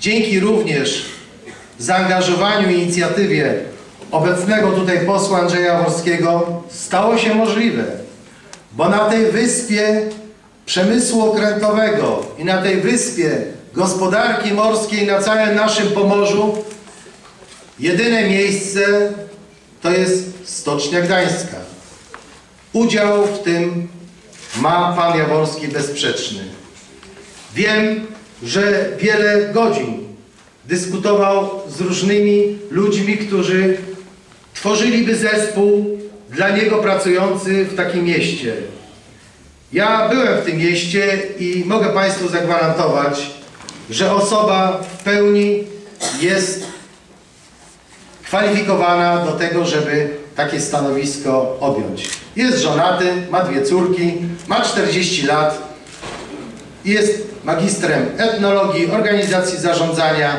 dzięki również zaangażowaniu i inicjatywie obecnego tutaj posła Andrzeja Jaworskiego stało się możliwe, bo na tej wyspie przemysłu okrętowego i na tej wyspie gospodarki morskiej na całym naszym Pomorzu jedyne miejsce to jest Stocznia Gdańska. Udział w tym ma Pan Jaworski bezsprzeczny. Wiem, że wiele godzin dyskutował z różnymi ludźmi, którzy tworzyliby zespół dla niego pracujący w takim mieście. Ja byłem w tym mieście i mogę Państwu zagwarantować, że osoba w pełni jest kwalifikowana do tego, żeby takie stanowisko objąć. Jest żonaty, ma dwie córki, ma 40 lat jest magistrem etnologii, organizacji zarządzania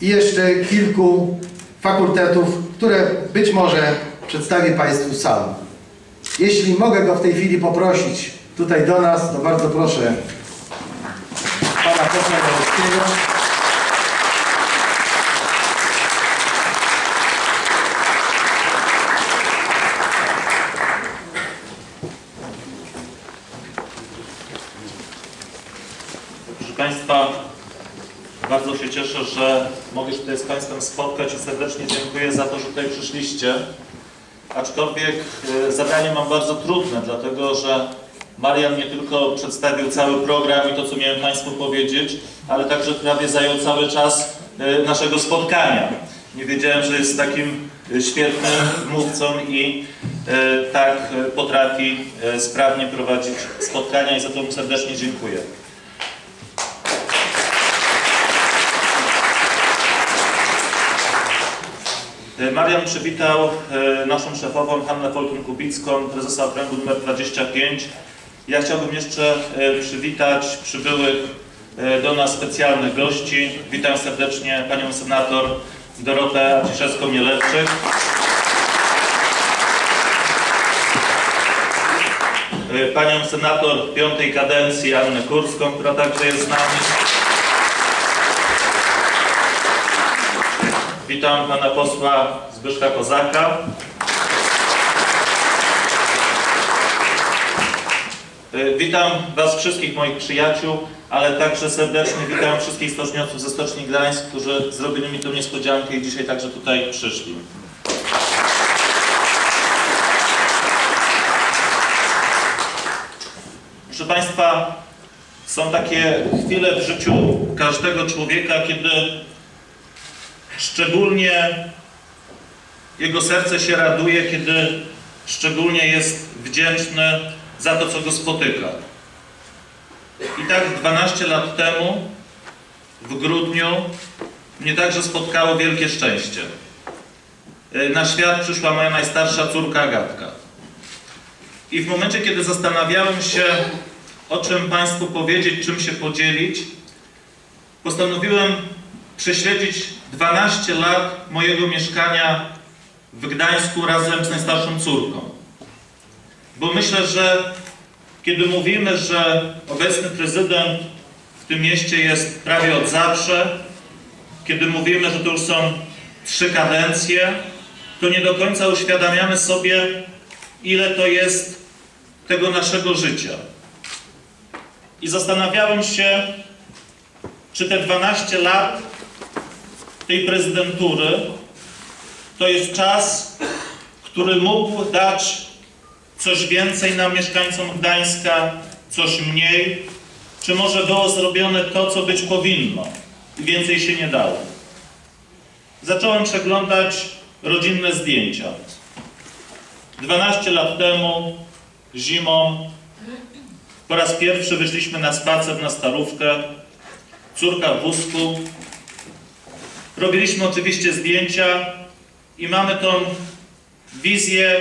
i jeszcze kilku fakultetów, które być może przedstawi Państwu sam. Jeśli mogę go w tej chwili poprosić tutaj do nas, to bardzo proszę Pana posła Jarowskiego. Proszę Państwa, bardzo się cieszę, że mogę się tutaj z Państwem spotkać i serdecznie dziękuję za to, że tutaj przyszliście. Aczkolwiek e, zadanie mam bardzo trudne, dlatego że Marian nie tylko przedstawił cały program i to, co miałem Państwu powiedzieć, ale także prawie zajął cały czas e, naszego spotkania. Nie wiedziałem, że jest takim e, świetnym mówcą i tak potrafi sprawnie prowadzić spotkania i za to mu serdecznie dziękuję. Marian przywitał e, naszą szefową Hannę Folkin-Kubicką, prezesa okręgu nr 25. Ja chciałbym jeszcze e, przywitać przybyłych e, do nas specjalnych gości. Witam serdecznie panią senator Dorotę Ciszewską-Mielewczyk. E, Panią senator piątej kadencji Annę Kurską, która także jest z nami. Witam pana posła Zbyszka Kozaka. Y, Witam was wszystkich moich przyjaciół, ale także serdecznie witam wszystkich stoczniowców ze Stoczni Gdańsk, którzy zrobili mi tę niespodziankę i dzisiaj także tutaj przyszli. Proszę Państwa, są takie chwile w życiu każdego człowieka, kiedy Szczególnie jego serce się raduje, kiedy szczególnie jest wdzięczny za to, co go spotyka. I tak 12 lat temu, w grudniu, mnie także spotkało wielkie szczęście. Na świat przyszła moja najstarsza córka Agatka. I w momencie, kiedy zastanawiałem się, o czym Państwu powiedzieć, czym się podzielić, postanowiłem prześledzić 12 lat mojego mieszkania w Gdańsku razem z najstarszą córką. Bo myślę, że kiedy mówimy, że obecny prezydent w tym mieście jest prawie od zawsze, kiedy mówimy, że to już są trzy kadencje, to nie do końca uświadamiamy sobie, ile to jest tego naszego życia. I zastanawiałem się, czy te 12 lat tej prezydentury to jest czas, który mógł dać coś więcej nam mieszkańcom Gdańska, coś mniej, czy może było zrobione to, co być powinno i więcej się nie dało. Zacząłem przeglądać rodzinne zdjęcia. 12 lat temu, zimą, po raz pierwszy wyszliśmy na spacer na Starówkę, córka w wózku, Robiliśmy oczywiście zdjęcia i mamy tą wizję,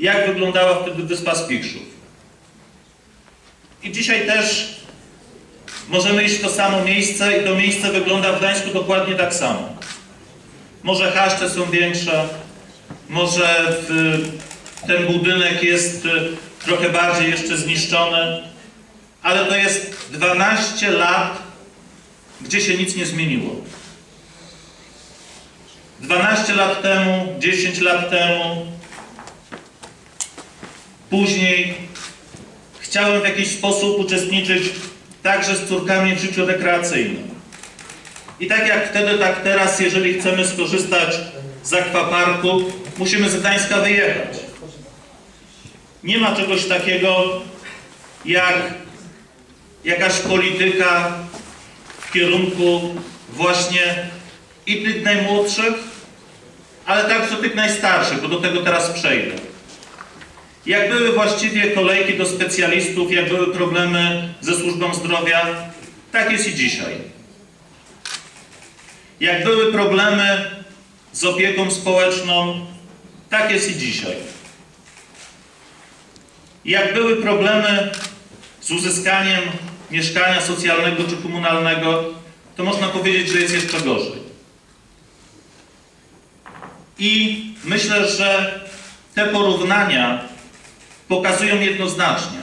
jak wyglądała wtedy wyspa Spichrzów. I dzisiaj też możemy iść w to samo miejsce i to miejsce wygląda w Gdańsku dokładnie tak samo. Może haszcze są większe, może ten budynek jest trochę bardziej jeszcze zniszczony, ale to jest 12 lat gdzie się nic nie zmieniło. 12 lat temu, 10 lat temu, później chciałem w jakiś sposób uczestniczyć także z córkami w życiu rekreacyjnym. I tak jak wtedy, tak teraz, jeżeli chcemy skorzystać z akwaparku, musimy z Gdańska wyjechać. Nie ma czegoś takiego jak jakaś polityka w kierunku właśnie i tych najmłodszych, ale także tych najstarszych, bo do tego teraz przejdę. Jak były właściwie kolejki do specjalistów, jak były problemy ze służbą zdrowia, tak jest i dzisiaj. Jak były problemy z opieką społeczną, tak jest i dzisiaj. Jak były problemy z uzyskaniem mieszkania socjalnego czy komunalnego, to można powiedzieć, że jest jeszcze gorzej. I myślę, że te porównania pokazują jednoznacznie,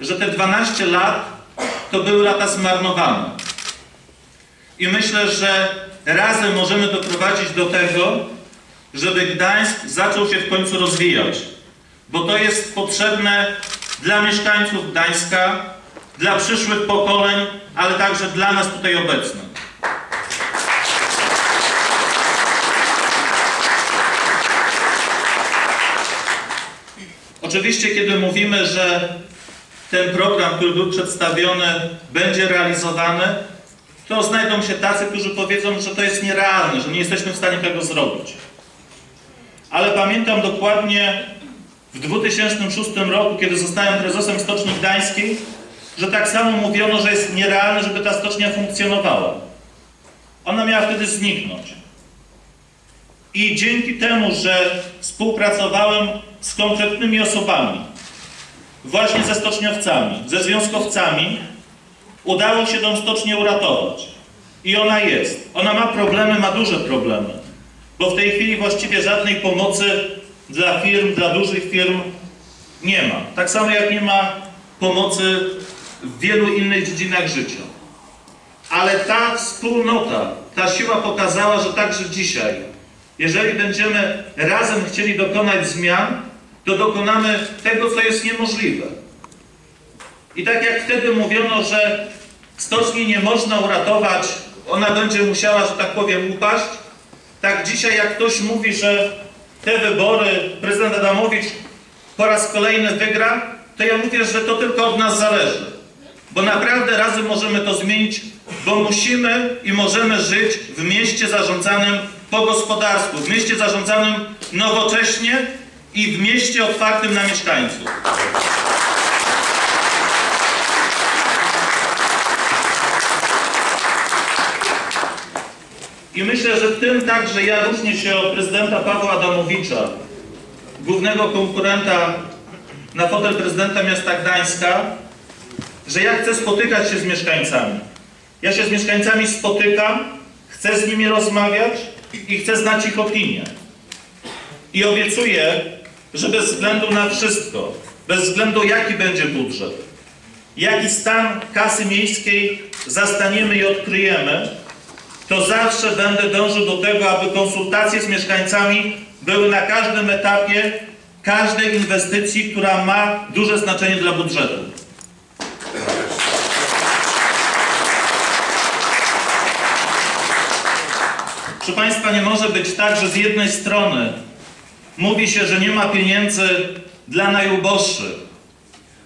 że te 12 lat to były lata zmarnowane. I myślę, że razem możemy doprowadzić do tego, żeby Gdańsk zaczął się w końcu rozwijać. Bo to jest potrzebne dla mieszkańców Gdańska, dla przyszłych pokoleń, ale także dla nas tutaj obecnych. Oczywiście, kiedy mówimy, że ten program, który był przedstawiony, będzie realizowany, to znajdą się tacy, którzy powiedzą, że to jest nierealne, że nie jesteśmy w stanie tego zrobić. Ale pamiętam dokładnie w 2006 roku, kiedy zostałem prezesem Stoczni Gdańskiej, że tak samo mówiono, że jest nierealne, żeby ta stocznia funkcjonowała. Ona miała wtedy zniknąć. I dzięki temu, że współpracowałem z konkretnymi osobami, właśnie ze stoczniowcami, ze związkowcami, udało się tą stocznię uratować. I ona jest. Ona ma problemy, ma duże problemy. Bo w tej chwili właściwie żadnej pomocy dla firm, dla dużych firm nie ma. Tak samo jak nie ma pomocy w wielu innych dziedzinach życia. Ale ta wspólnota, ta siła pokazała, że także dzisiaj, jeżeli będziemy razem chcieli dokonać zmian, to dokonamy tego, co jest niemożliwe. I tak jak wtedy mówiono, że stoczni nie można uratować, ona będzie musiała, że tak powiem, upaść, tak dzisiaj jak ktoś mówi, że te wybory prezydent Adamowicz po raz kolejny wygra, to ja mówię, że to tylko od nas zależy. Bo naprawdę razem możemy to zmienić, bo musimy i możemy żyć w mieście zarządzanym po gospodarsku, w mieście zarządzanym nowocześnie i w mieście otwartym na mieszkańców. I myślę, że tym także ja różnię się od prezydenta Pawła Adamowicza, głównego konkurenta na fotel prezydenta miasta Gdańska, że ja chcę spotykać się z mieszkańcami. Ja się z mieszkańcami spotykam, chcę z nimi rozmawiać i chcę znać ich opinię. I obiecuję, że bez względu na wszystko, bez względu jaki będzie budżet, jaki stan kasy miejskiej zastaniemy i odkryjemy, to zawsze będę dążył do tego, aby konsultacje z mieszkańcami były na każdym etapie każdej inwestycji, która ma duże znaczenie dla budżetu. Proszę Państwa, nie może być tak, że z jednej strony mówi się, że nie ma pieniędzy dla najuboższych,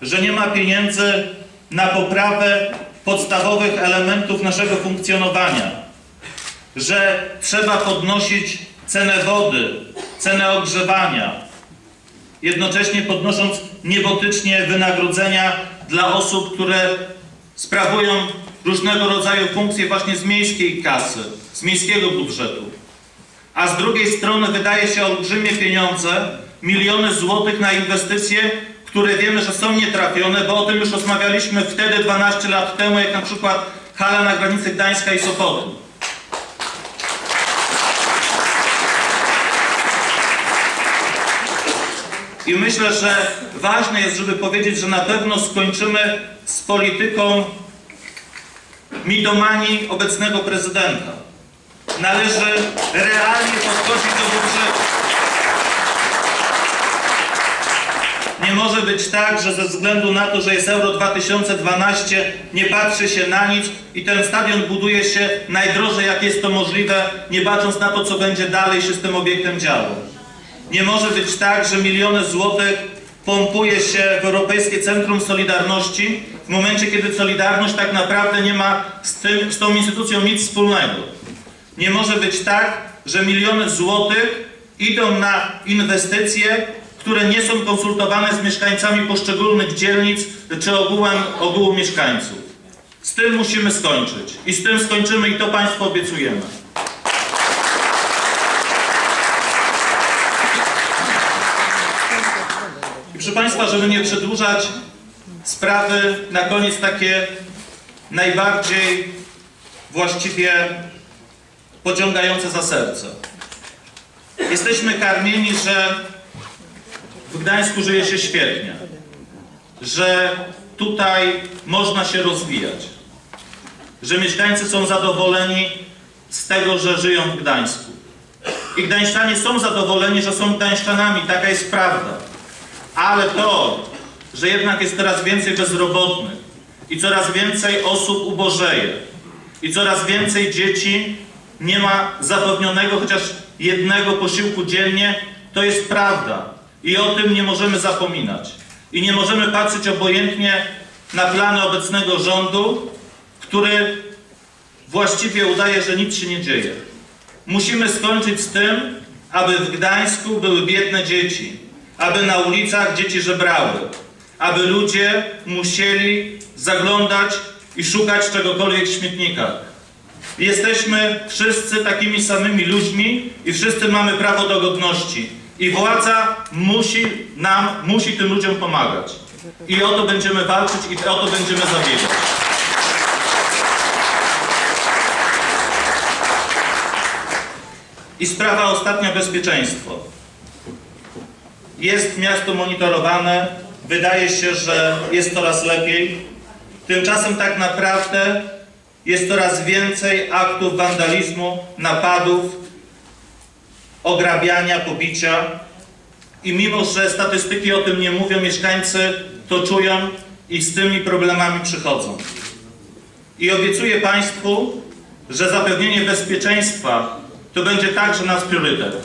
że nie ma pieniędzy na poprawę podstawowych elementów naszego funkcjonowania, że trzeba podnosić cenę wody, cenę ogrzewania, jednocześnie podnosząc niebotycznie wynagrodzenia dla osób, które sprawują różnego rodzaju funkcje właśnie z miejskiej kasy, z miejskiego budżetu. A z drugiej strony wydaje się olbrzymie pieniądze, miliony złotych na inwestycje, które wiemy, że są nietrafione, bo o tym już rozmawialiśmy wtedy 12 lat temu, jak na przykład hala na granicy Gdańska i Sopotu. I myślę, że ważne jest, żeby powiedzieć, że na pewno skończymy z polityką mitomanii obecnego prezydenta. Należy realnie podchodzić do budżetu. Nie może być tak, że ze względu na to, że jest Euro 2012, nie patrzy się na nic i ten stadion buduje się najdrożej, jak jest to możliwe, nie bacząc na to, co będzie dalej się z tym obiektem działo. Nie może być tak, że miliony złotych pompuje się w Europejskie Centrum Solidarności w momencie, kiedy Solidarność tak naprawdę nie ma z, tym, z tą instytucją nic wspólnego. Nie może być tak, że miliony złotych idą na inwestycje, które nie są konsultowane z mieszkańcami poszczególnych dzielnic czy ogółem, ogółu mieszkańców. Z tym musimy skończyć. I z tym skończymy i to Państwu obiecujemy. I proszę Państwa, żeby nie przedłużać sprawy, na koniec takie najbardziej właściwie pociągające za serce. Jesteśmy karmieni, że w Gdańsku żyje się świetnie, że tutaj można się rozwijać, że mieszkańcy są zadowoleni z tego, że żyją w Gdańsku. I Gdańszczanie są zadowoleni, że są Gdańszczanami, taka jest prawda. Ale to, że jednak jest coraz więcej bezrobotnych i coraz więcej osób ubożeje i coraz więcej dzieci nie ma zapewnionego chociaż jednego posiłku dziennie, to jest prawda. I o tym nie możemy zapominać. I nie możemy patrzeć obojętnie na plany obecnego rządu, który właściwie udaje, że nic się nie dzieje. Musimy skończyć z tym, aby w Gdańsku były biedne dzieci, aby na ulicach dzieci żebrały, aby ludzie musieli zaglądać i szukać czegokolwiek w śmietnikach. Jesteśmy wszyscy takimi samymi ludźmi i wszyscy mamy prawo do godności. I władza musi nam, musi tym ludziom pomagać. I o to będziemy walczyć i o to będziemy zabiegać. I sprawa ostatnia, bezpieczeństwo. Jest miasto monitorowane, wydaje się, że jest coraz lepiej. Tymczasem tak naprawdę jest coraz więcej aktów wandalizmu, napadów, ograbiania, pobicia. I mimo, że statystyki o tym nie mówią, mieszkańcy to czują i z tymi problemami przychodzą. I obiecuję Państwu, że zapewnienie bezpieczeństwa to będzie także nasz priorytet.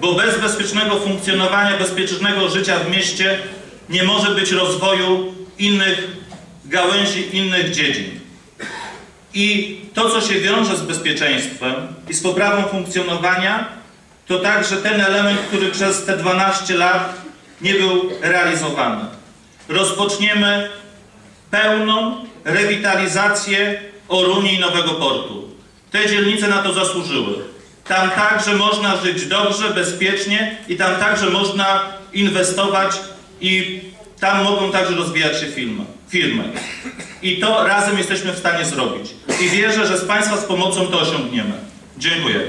Bo bez bezpiecznego funkcjonowania, bezpiecznego życia w mieście nie może być rozwoju innych gałęzi, innych dziedzin. I to, co się wiąże z bezpieczeństwem i z poprawą funkcjonowania, to także ten element, który przez te 12 lat nie był realizowany. Rozpoczniemy pełną rewitalizację Oruni i Nowego Portu. Te dzielnice na to zasłużyły. Tam także można żyć dobrze, bezpiecznie i tam także można inwestować i tam mogą także rozwijać się firmy. firmy. I to razem jesteśmy w stanie zrobić. I wierzę, że z Państwa z pomocą to osiągniemy. Dziękuję.